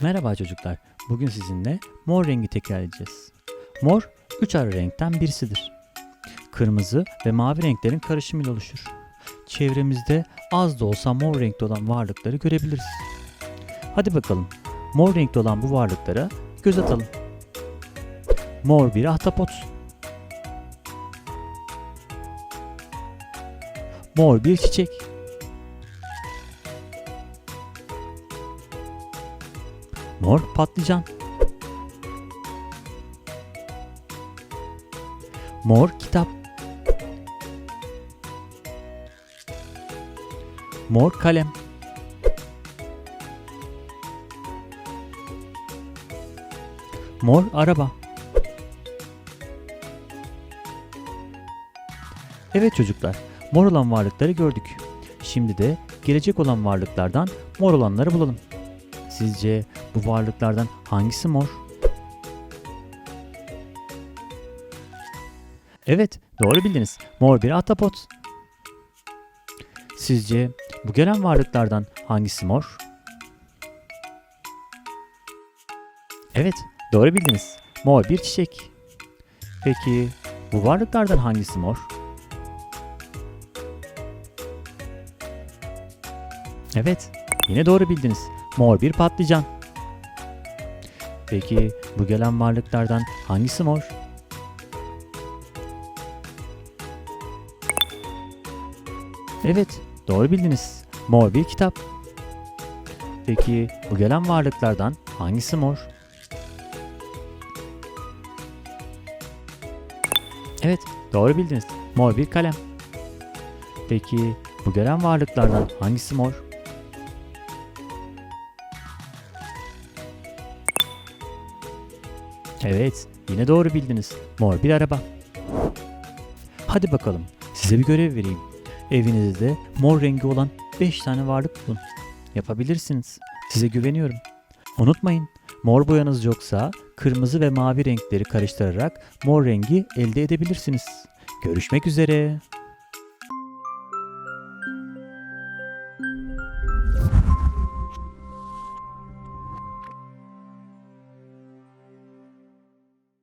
Merhaba çocuklar. Bugün sizinle mor rengi tekrar edeceğiz. Mor, üç ara renkten birisidir. Kırmızı ve mavi renklerin karışımıyla oluşur. Çevremizde az da olsa mor renkli olan varlıkları görebiliriz. Hadi bakalım, mor renkli olan bu varlıklara göz atalım. Mor bir ahtapot. Mor bir çiçek. Mor patlıcan. Mor kitap. Mor kalem. Mor araba. Evet çocuklar, mor olan varlıkları gördük. Şimdi de gelecek olan varlıklardan mor olanları bulalım. Sizce bu varlıklardan hangisi mor? Evet, doğru bildiniz. Mor bir ahtapot. Sizce bu gelen varlıklardan hangisi mor? Evet, doğru bildiniz. Mor bir çiçek. Peki bu varlıklardan hangisi mor? Evet, yine doğru bildiniz. Mor bir patlıcan. Peki bu gelen varlıklardan hangisi mor? Evet, doğru bildiniz. Mor bir kitap. Peki bu gelen varlıklardan hangisi mor? Evet, doğru bildiniz. Mor bir kalem. Peki bu gelen varlıklardan hangisi mor? Evet, yine doğru bildiniz. Mor bir araba. Hadi bakalım, size bir görev vereyim. Evinizde mor rengi olan 5 tane varlık bulun. Yapabilirsiniz. Size güveniyorum. Unutmayın, mor boyanız yoksa kırmızı ve mavi renkleri karıştırarak mor rengi elde edebilirsiniz. Görüşmek üzere.